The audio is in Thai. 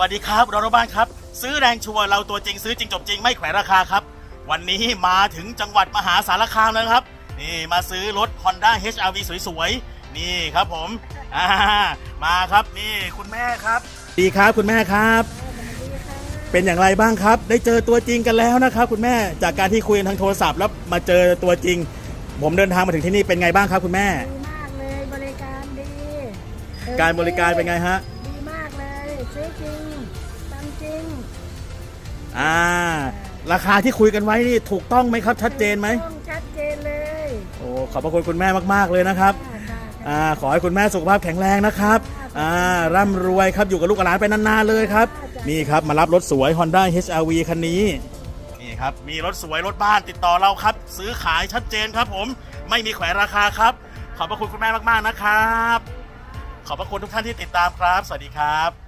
วัสดีครับรอรบ้านครับ ซื้อแรงชัวร์เราตัวจริงซื้อจริงจบจริงไม่แขวนราคาครับ วันนี้มาถึงจังหวัดมหาสารคามแล้วนะครับ นี่มาซื้อรถ Honda HRV สวยๆ นี่ครับผมอ่ามาครับนี่คุณแม่ครับ ดีครับคุณแม่ครับ เป็นอย่างไรบ้างครับ ได้เจอตัวจริงกันแล้วนะครับคุณแม่จากการที่คุยกันทางโทรศัพท์แล้วมาเจอตัวจริง ผมเดินทางมาถึงที่นี่เป็นไงบ้างครับ คุณแม่ ดีมากเลยบริการดีการบริการเป็นไงฮะดีมากเลย ซื้อจริงตามจริงอ่า ราคาที่คุยกันไว้นี่ถูกต้องไหมครับชัดเจนไหมต้องชัดเจนเลยโอ้ขอบพระคุณคุณแม่มากๆเลยนะครับ ค่ะค่ะอ่าขอให้คุณแม่สุขภาพแข็งแรงนะครับ อ่าร่ำรวยครับอยู่กับลูกกับหลานไปนานๆเลยครับ นี่ครับมารับรถสวย Honda HRV คันนี้ นี่ครับมีรถสวยรถบ้านติดต่อเราครับ ซื้อขายชัดเจนครับผม ไม่มีแขวนราคาครับ ขอบพระคุณคุณแม่มากๆนะครับ ขอบพระคุณทุกท่านที่ติดตามครับ สวัสดีครับ